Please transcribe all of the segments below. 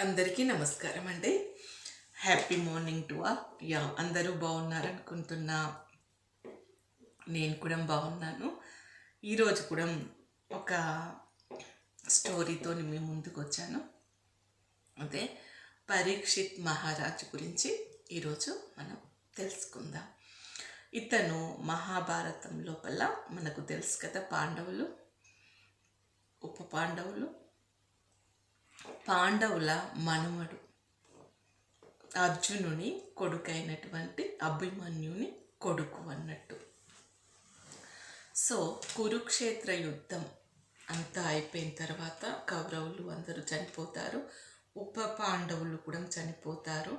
అందరికీ నమస్కారం అండి. హ్యాపీ మార్నింగ్ టు ఆ యా అందరూ బాగున్నారనుకుంటున్నా. నేను కూడా బాగున్నాను. ఈరోజు కూడా ఒక స్టోరీతో మీ ముందుకు వచ్చాను అదే పరీక్షిత్ మహారాజు గురించి ఈరోజు మనం తెలుసుకుందాం. ఇతను మహాభారతం లోపల మనకు తెలుసు కదా పాండవులు ఉప పాండవులు. పాండవుల మనుమడు అర్జునుని కొడుకైనటువంటి అభిమన్యుని కొడుకు అన్నట్టు. సో కురుక్షేత్ర యుద్ధం అంతా అయిపోయిన తర్వాత కౌరవులు అందరూ చనిపోతారు. ఉప పాండవులు కూడా చనిపోతారు.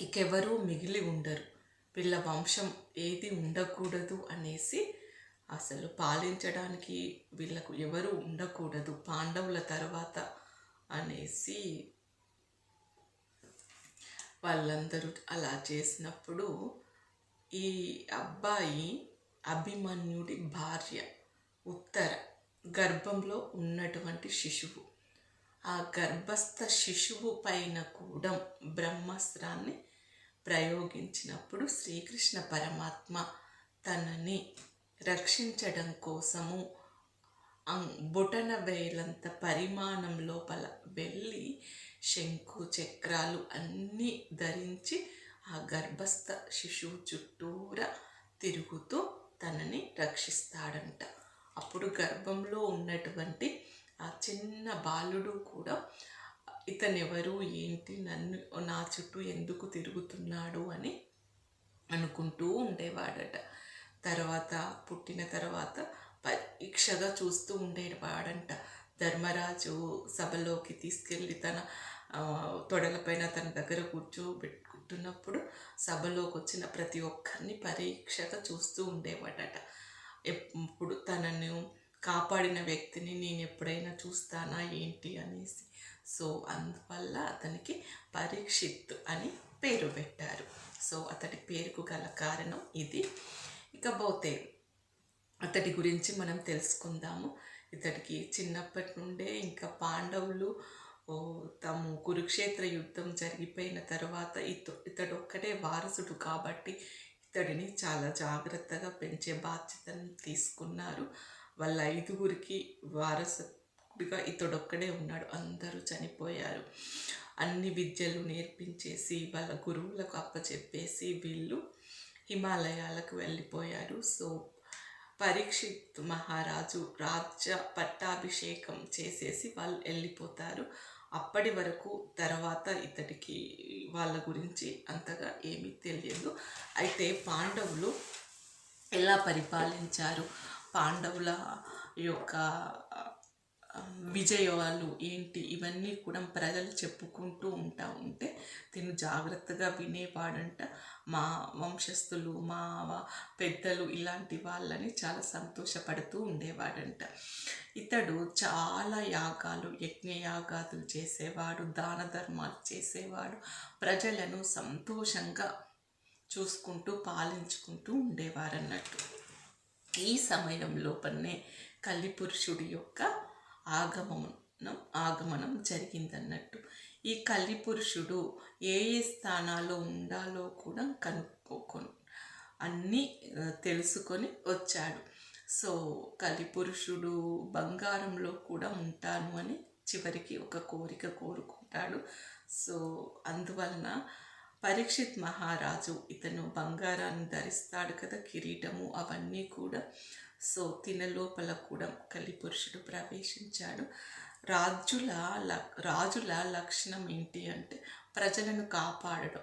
ఇకెవరూ మిగిలి ఉండరు. వీళ్ళ వంశం ఏది ఉండకూడదు అనేసి అసలు పాలించడానికి వీళ్ళకు ఎవరు ఉండకూడదు. పాండవుల తర్వాత అనేసి వాళ్ళందరూ అలా చేసినప్పుడు ఈ అబ్బాయి అభిమన్యుడి భార్య ఉత్తర గర్భంలో ఉన్నటువంటి శిశువు. ఆ గర్భస్థ శిశువు పైన కూడా బ్రహ్మాస్త్రాన్ని ప్రయోగించినప్పుడు శ్రీకృష్ణ పరమాత్మ తనని రక్షించడం కోసము బొటన వేలంత పరిమాణం లోపల వెళ్ళి శంకు చక్రాలు అన్నీ ధరించి ఆ గర్భస్థ శిశువు చుట్టూరా తిరుగుతూ తనని రక్షిస్తాడంట. అప్పుడు గర్భంలో ఉన్నటువంటి ఆ చిన్న బాలుడు కూడా ఇతనెవరు? ఏంటి? నన్ను నా చుట్టూ ఎందుకు తిరుగుతున్నాడు? అని అనుకుంటూ ఉండేవాడట. తర్వాత పుట్టిన తర్వాత పరీక్షగా చూస్తూ ఉండేవాడంట ధర్మరాజు సభలోకి తీసుకెళ్ళి తన తొడలపైన తన దగ్గర కూర్చోబెట్టుకుంటున్నప్పుడు సభలోకి వచ్చిన ప్రతి ఒక్కరిని పరీక్షగా చూస్తూ ఉండేవాడట. ఎప్పుడు తనను కాపాడిన వ్యక్తిని నేను ఎప్పుడైనా చూస్తానా ఏంటి అనేసి. సో అందువల్ల అతనికి పరీక్షిత్ అని పేరు పెట్టారు. సో అతడి పేరుకు గల కారణం ఇది. ఇకపోతే అతడి గురించి మనం తెలుసుకుందాము. ఇతడికి చిన్నప్పటి నుండే ఇంకా పాండవులు తాము కురుక్షేత్ర యుద్ధం జరిగిపోయిన తర్వాత ఇత ఇతడు ఒక్కడే వారసుడు కాబట్టి ఇతడిని చాలా జాగ్రత్తగా పెంచే బాధ్యతను తీసుకున్నారు. వాళ్ళ ఐదుగురికి వారసుడిగా ఇతడొక్కడే ఉన్నాడు. అందరూ చనిపోయారు. అన్ని విద్యలు నేర్పించేసి వాళ్ళ గురువులకు అప్పచెప్పేసి వీళ్ళు హిమాలయాలకు వెళ్ళిపోయారు. సో పరీక్షిత్ మహారాజు రాజ్య పట్టాభిషేకం చేసేసి వాళ్ళు వెళ్ళిపోతారు అప్పటి వరకు తర్వాత ఇతడికి వాళ్ళ గురించి అంతగా ఏమీ తెలియదు. అయితే పాండవులు ఎలా పరిపాలించారు? పాండవుల యొక్క విజయాలు ఏంటి? ఇవన్నీ కూడా ప్రజలు చెప్పుకుంటూ ఉంటా ఉంటే తిను జాగ్రత్తగా వినేవాడంట మా వంశస్థులు మా పెద్దలు ఇలాంటి వాళ్ళని చాలా సంతోషపడుతూ ఉండేవాడంట. ఇతడు చాలా యాగాలు యజ్ఞయాగాదులు చేసేవాడు దాన ధర్మాలు చేసేవాడు. ప్రజలను సంతోషంగా చూసుకుంటూ పాలించుకుంటూ ఉండేవారన్నట్టు. ఈ సమయం లోపలనే కలిపురుషుడి యొక్క ఆగమనం ఆగమనం జరిగిందన్నట్టు. ఈ కలిపురుషుడు ఏ ఏ స్థానాల్లో ఉండాలో కూడా కనుక్కోకొని. అన్నీ తెలుసుకొని వచ్చాడు. సో కలిపురుషుడు బంగారంలో కూడా ఉంటాను అని చివరికి ఒక కోరిక కోరుకుంటాడు. సో అందువలన పరీక్షిత్ మహారాజు ఇతను బంగారాన్ని ధరిస్తాడు కదా కిరీటము అవన్నీ కూడా సో తిన లోపల కూడా కలిపురుషుడు ప్రవేశించాడు. రాజుల రాజుల లక్షణం ఏంటి అంటే ప్రజలను కాపాడడం.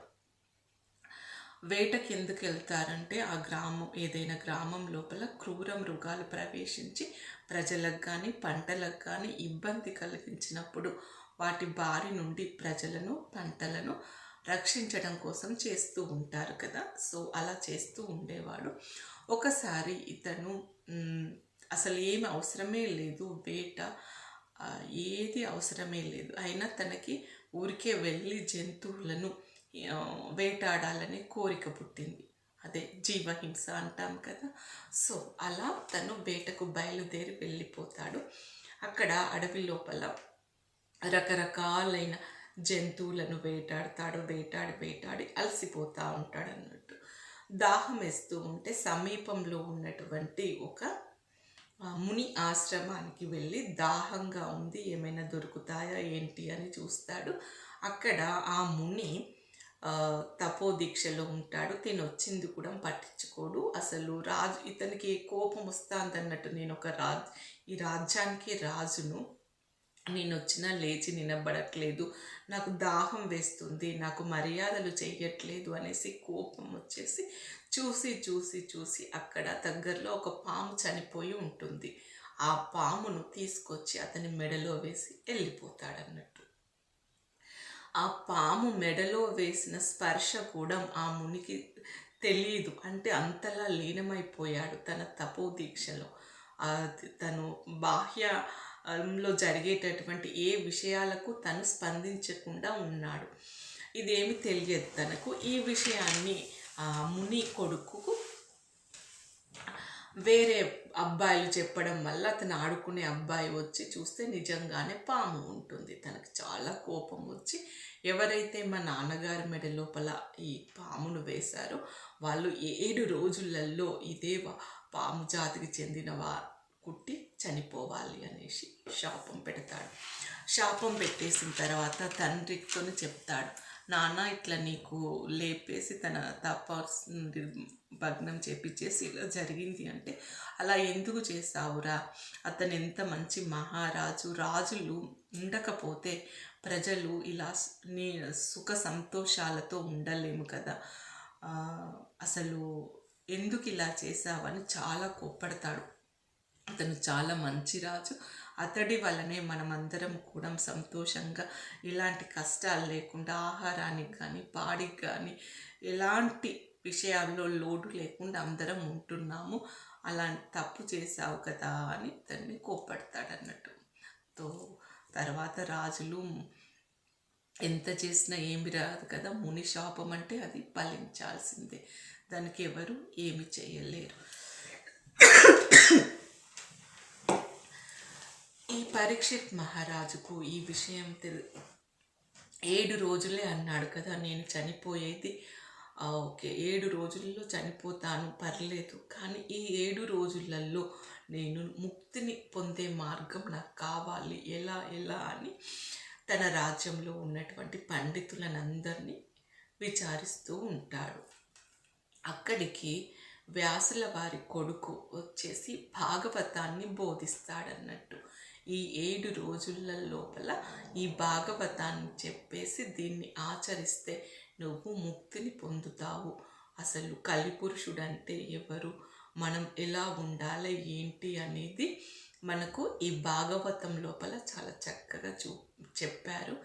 వేటకి ఎందుకు వెళ్తారంటే ఆ గ్రామం ఏదైనా గ్రామం లోపల క్రూర మృగాలు ప్రవేశించి ప్రజలకు కానీ పంటలకు కానీ ఇబ్బంది కలిగించినప్పుడు వాటి బారి నుండి ప్రజలను పంటలను రక్షించడం కోసం చేస్తూ ఉంటారు కదా. సో అలా చేస్తూ ఉండేవాడు. ఒకసారి ఇతను అసలు ఏమి అవసరమే లేదు. వేట ఏది అవసరమే లేదు. అయినా తనకి ఊరికే వెళ్ళి జంతువులను వేటాడాలనే కోరిక పుట్టింది. అదే జీవహింస అంటాం కదా. సో అలా తను వేటకు బయలుదేరి వెళ్ళిపోతాడు. అక్కడ అడవి లోపల రకరకాలైన జంతువులను వేటాడతాడు వేటాడి వేటాడి అలసిపోతూ ఉంటాడు అన్నాడు దాహం వేస్తూ ఉంటే సమీపంలో ఉన్నటువంటి ఒక ముని ఆశ్రమానికి వెళ్ళి దాహంగా ఉంది ఏమైనా దొరుకుతాయా ఏంటి అని చూస్తాడు. అక్కడ ఆ ముని తపోదీక్షలో తపో దీక్షలో ఉంటాడు. తిను వచ్చింది కూడా పట్టించుకోడు. అసలు రాజు ఇతనికి కోపం వస్తుందన్నట్టు నేను ఒక రాజ్ ఈ రాజ్యానికి రాజును నేను వచ్చినా లేచి నిలబడట్లేదు. నాకు దాహం వేస్తుంది. నాకు మర్యాదలు చేయట్లేదు అనేసి కోపం వచ్చేసి చూసి చూసి చూసి అక్కడ దగ్గరలో ఒక పాము చనిపోయి ఉంటుంది. ఆ పామును తీసుకొచ్చి అతని మెడలో వేసి వెళ్ళిపోతాడన్నట్టు ఆ పాము మెడలో వేసిన స్పర్శ కూడా ఆ మునికి తెలియదు అంటే అంతలా లీనమైపోయాడు తన తపో దీక్షలో తను తను లో జరిగేటటువంటి ఏ విషయాలకు తను స్పందించకుండా ఉన్నాడు. ఇదేమి తెలియదు తనకు. ఈ విషయాన్ని ఆ ముని కొడుకు వేరే అబ్బాయిలు చెప్పడం వల్ల అతను ఆడుకునే అబ్బాయి వచ్చి చూస్తే నిజంగానే పాము ఉంటుంది. తనకు చాలా కోపం వచ్చి ఎవరైతే మా నాన్నగారి మెడ లోపల ఈ పామును వేశారో వాళ్ళు ఏడు రోజులలో ఇదే వా- పాము జాతికి చెందిన వా కుట్టి చనిపోవాలి అనేసి శాపం పెడతాడు. శాపం పెట్టేసిన తర్వాత తండ్రితో చెప్తాడు నాన్న ఇట్లా నీకు లేపేసి తన తప భగ్నం చేపించేసి ఇలా జరిగింది అంటే అలా ఎందుకు చేస్తావురా అతను ఎంత మంచి మహారాజు. రాజులు ఉండకపోతే ప్రజలు ఇలా నీ సుఖ సంతోషాలతో ఉండలేము కదా. అసలు ఎందుకు ఇలా చేసావని చాలా కోప్పడతాడు. అతను చాలా మంచి రాజు. అతడి వల్లనే మనమందరం కూడా సంతోషంగా ఎలాంటి కష్టాలు లేకుండా ఆహారానికి కానీ పాడికి కానీ ఎలాంటి విషయాల్లో లోటు లేకుండా అందరం ఉంటున్నాము. అలాంటి తప్పు చేసావు కదా అని తన్ని కోప్పడతాడు అన్నట్టు తో తర్వాత రాజులు ఎంత చేసినా ఏమి రాదు కదా ముని శాపం అంటే అది ఫలించాల్సిందే. దానికి ఎవరు ఏమి చేయలేరు ఈ పరీక్షిత్ మహారాజుకు ఈ విషయం తెలి ఏడు రోజులే అన్నాడు కదా నేను చనిపోయేది. ఓకే ఏడు రోజుల్లో చనిపోతాను పర్లేదు. కానీ ఈ ఏడు రోజులలో నేను ముక్తిని పొందే మార్గం నాకు కావాలి. ఎలా ఎలా అని తన రాజ్యంలో ఉన్నటువంటి పండితులనందరినీ విచారిస్తూ ఉంటాడు. అక్కడికి వ్యాసుల వారి కొడుకు వచ్చేసి భాగవతాన్ని బోధిస్తాడన్నట్టు. ఈ ఏడు రోజుల లోపల ఈ భాగవతాన్ని చెప్పేసి దీన్ని ఆచరిస్తే నువ్వు ముక్తిని పొందుతావు. అసలు కలిపురుషుడు అంటే ఎవరు? మనం ఎలా ఉండాలి? ఏంటి అనేది మనకు ఈ భాగవతం లోపల చాలా చక్కగా చూ చెప్పారు.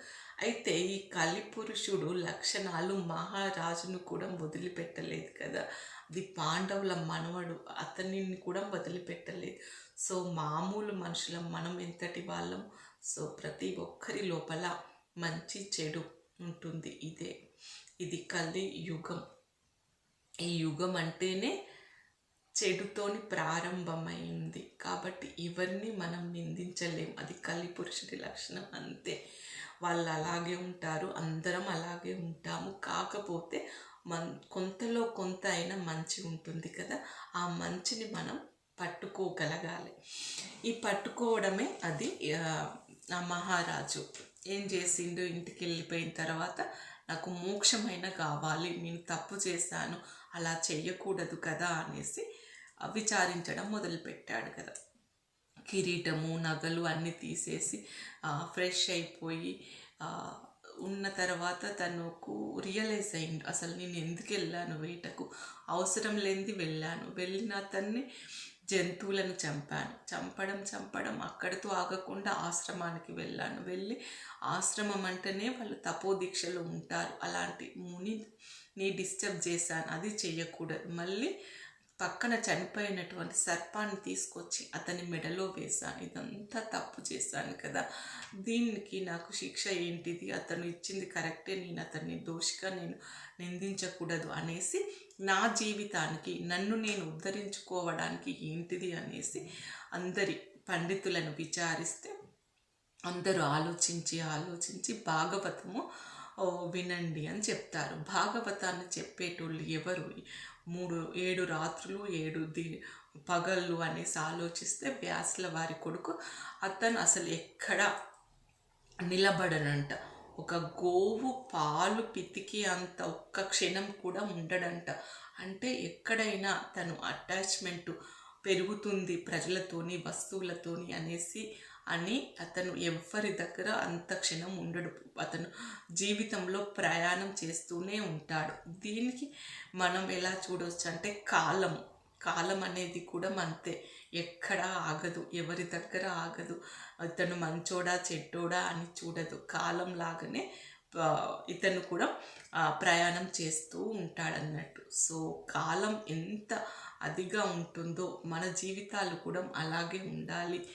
అయితే ఈ కలిపురుషుడు లక్షణాలు మహారాజును కూడా వదిలిపెట్టలేదు కదా. అది పాండవుల మనవడు అతనిని కూడా వదిలిపెట్టలేదు. సో మామూలు మనుషులం మనం ఎంతటి వాళ్ళం? సో ప్రతి ఒక్కరి లోపల మంచి చెడు ఉంటుంది ఇదే. ఇది కలి యుగం. ఈ యుగం అంటేనే చెడుతోని ప్రారంభమైంది. కాబట్టి ఎవరిని మనం నిందించలేం. అది కలి పురుషుడి లక్షణం అంతే. వాళ్ళు అలాగే ఉంటారు అందరం అలాగే ఉంటాము. కాకపోతే మన్ కొంతలో కొంత అయినా మంచి ఉంటుంది కదా. ఆ మంచిని మనం పట్టుకోగలగాలి. ఈ పట్టుకోవడమే అది ఆ, మహారాజు. ఏం చేసిండు? ఇంటికి వెళ్ళిపోయిన తర్వాత నాకు మోక్షమైన కావాలి. నేను తప్పు చేశాను. అలా చేయకూడదు కదా అనేసి విచారించడం మొదలుపెట్టాడు కదా. కిరీటము నగలు అన్నీ తీసేసి ఫ్రెష్ అయిపోయి ఉన్న తర్వాత తనకు రియలైజ్ అయింది అసలు నేను ఎందుకు వెళ్ళాను వేటకు? అవసరం లేనిది వెళ్ళాను. వెళ్ళిన అతన్ని జంతువులను చంపాను. చంపడం చంపడం అక్కడితో ఆగకుండా ఆశ్రమానికి వెళ్ళాను. వెళ్ళి ఆశ్రమం అంటేనే వాళ్ళు తపోదీక్షలో ఉంటారు. అలాంటి ముని నీ డిస్టర్బ్ చేశాను. అది చేయకూడదు. మళ్ళీ పక్కన చనిపోయినటువంటి సర్పాన్ని తీసుకొచ్చి అతని మెడలో వేశాను. ఇదంతా తప్పు చేశాను కదా. దీనికి నాకు శిక్ష ఏంటిది? అతను ఇచ్చింది కరెక్టే. నేను అతన్ని దోషిగా నేను నిందించకూడదు అనేసి నా జీవితానికి నన్ను నేను ఉద్ధరించుకోవడానికి ఏంటిది అనేసి అందరి పండితులను విచారిస్తే అందరూ ఆలోచించి ఆలోచించి భాగవతము వినండి అని చెప్తారు. భాగవతాన్ని చెప్పేటోళ్ళు ఎవరు? మూడు ఏడు రాత్రులు ఏడు ది పగళ్ళు అనేసి ఆలోచిస్తే వ్యాసుల వారి కొడుకు అతను అసలు ఎక్కడ నిలబడనంట. ఒక గోవు పాలు పితికి అంత ఒక్క క్షణం కూడా ఉండడంట. అంటే ఎక్కడైనా తను అటాచ్మెంట్ పెరుగుతుంది ప్రజలతోని వస్తువులతోని అనేసి అని అతను ఎవ్వరి దగ్గర అంత క్షణం ఉండడు. అతను జీవితంలో ప్రయాణం చేస్తూనే ఉంటాడు. దీనికి మనం ఎలా చూడవచ్చు అంటే కాలం. కాలం అనేది కూడా అంతే ఎక్కడ ఆగదు. ఎవరి దగ్గర ఆగదు. ఇతను మంచోడా చెడ్డోడా అని చూడదు. కాలం లాగానే ఇతను కూడా ప్రయాణం చేస్తూ ఉంటాడన్నట్టు. సో కాలం ఎంత అదిగా ఉంటుందో మన జీవితాలు కూడా అలాగే ఉండాలి.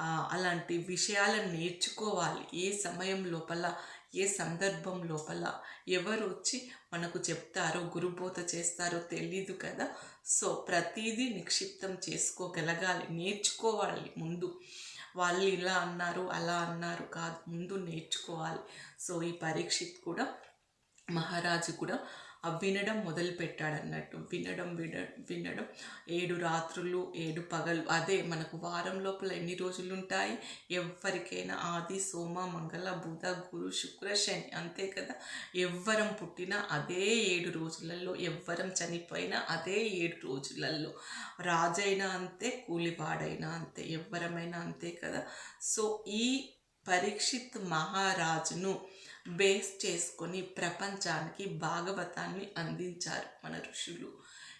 అలాంటి విషయాలను నేర్చుకోవాలి. ఏ సమయం లోపల ఏ సందర్భం లోపల ఎవరు వచ్చి మనకు చెప్తారో గురుబోధ చేస్తారో తెలీదు కదా. సో ప్రతిదీ నిక్షిప్తం చేసుకోగలగాలి నేర్చుకోవాలి ముందు. వాళ్ళు ఇలా అన్నారు అలా అన్నారు కాదు ముందు నేర్చుకోవాలి. సో ఈ పరీక్షిత్ కూడా మహారాజు కూడా వినడం మొదలు పెట్టాడన్నట్టు వినడం విన వినడం. ఏడు రాత్రులు ఏడు పగలు. అదే మనకు వారం లోపల ఎన్ని రోజులు ఉంటాయి ఎవరికైనా ఆది సోమ మంగళ బుధ గురు శుక్ర శని అంతే కదా? ఎవ్వరం పుట్టినా అదే ఏడు రోజులలో ఎవ్వరం చనిపోయినా అదే ఏడు రోజులలో రాజైనా అంతే కూలివాడైనా అంతే ఎవ్వరమైనా అంతే కదా? సో ఈ పరీక్షిత్ మహారాజును బేస్ చేసుకొని ప్రపంచానికి భాగవతాన్ని అందించారు మన ఋషులు.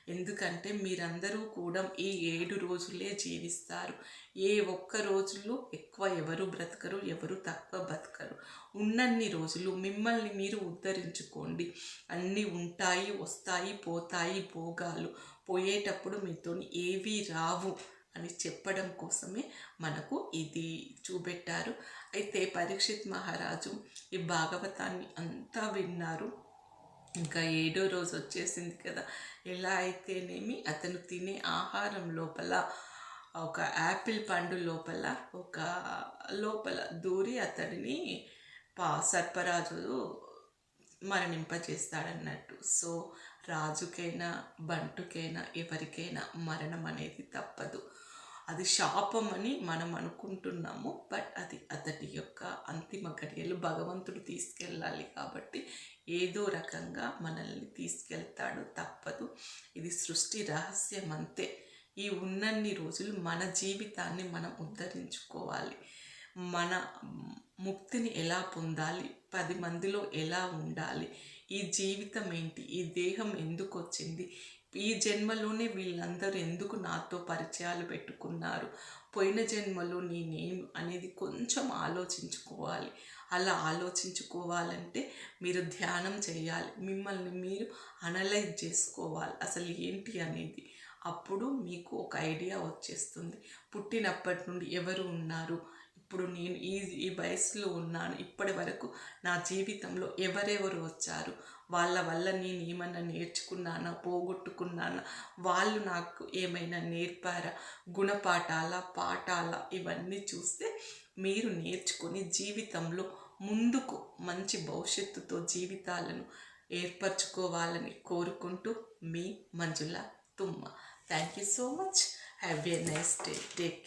ఎందుకంటే మీరందరూ కూడా ఈ ఏడు రోజులే జీవిస్తారు. ఏ ఒక్క రోజుల్లో ఎక్కువ ఎవరు బ్రతకరు ఎవరు తక్కువ బ్రతకరు ఉన్నన్ని రోజులు మిమ్మల్ని మీరు ఉద్ధరించుకోండి. అన్నీ ఉంటాయి వస్తాయి పోతాయి భోగాలు. పోయేటప్పుడు మీతో ఏవి రావు. అని చెప్పడం కోసమే మనకు ఇది చూపెట్టారు. అయితే పరీక్షిత్ మహారాజు ఈ భాగవతాన్ని అంతా విన్నారు. ఇంకా ఏడో రోజు వచ్చేసింది కదా. ఎలా అయితేనేమి అతను తినే ఆహారం లోపల ఒక యాపిల్ పండు లోపల ఒక లోపల దూరి అతడిని పా సర్పరాజు మరణింపజేస్తాడన్నట్టు. సో రాజుకైనా బంటుకైనా ఎవరికైనా మరణం అనేది తప్పదు. అది శాపం అని మనం అనుకుంటున్నాము బట్ అది అతడి యొక్క అంతిమ గడియలు భగవంతుడు తీసుకెళ్ళాలి కాబట్టి ఏదో రకంగా మనల్ని తీసుకెళ్తాడు తప్పదు. ఇది సృష్టి రహస్యం అంతే ఈ ఉన్నన్ని రోజులు మన జీవితాన్ని మనం ఉద్ధరించుకోవాలి. మన ముక్తిని ఎలా పొందాలి పది మందిలో ఎలా ఉండాలి ఈ జీవితం ఏంటి? ఈ దేహం ఎందుకు వచ్చింది? ఈ జన్మలోనే వీళ్ళందరూ ఎందుకు నాతో పరిచయాలు పెట్టుకున్నారు? పోయిన జన్మలో నేనేం అనేది కొంచెం ఆలోచించుకోవాలి. అలా ఆలోచించుకోవాలంటే మీరు ధ్యానం చేయాలి. మిమ్మల్ని మీరు అనలైజ్ చేసుకోవాలి. అసలు ఏంటి అనేది? అప్పుడు మీకు ఒక ఐడియా వచ్చేస్తుంది. పుట్టినప్పటి నుండి ఎవరు ఉన్నారు? ఇప్పుడు నేను ఈ ఈ వయసులో ఉన్నాను. ఇప్పటి వరకు నా జీవితంలో ఎవరెవరు వచ్చారు? వాళ్ళ వల్ల నేను ఏమైనా నేర్చుకున్నానా? పోగొట్టుకున్నానా? వాళ్ళు నాకు ఏమైనా నేర్పారా? గుణపాఠాల పాఠాల ఇవన్నీ చూస్తే మీరు నేర్చుకొని జీవితంలో ముందుకు మంచి భవిష్యత్తుతో జీవితాలను ఏర్పరచుకోవాలని కోరుకుంటూ మీ Manjula Thumma. Thank you so much have a nice day take care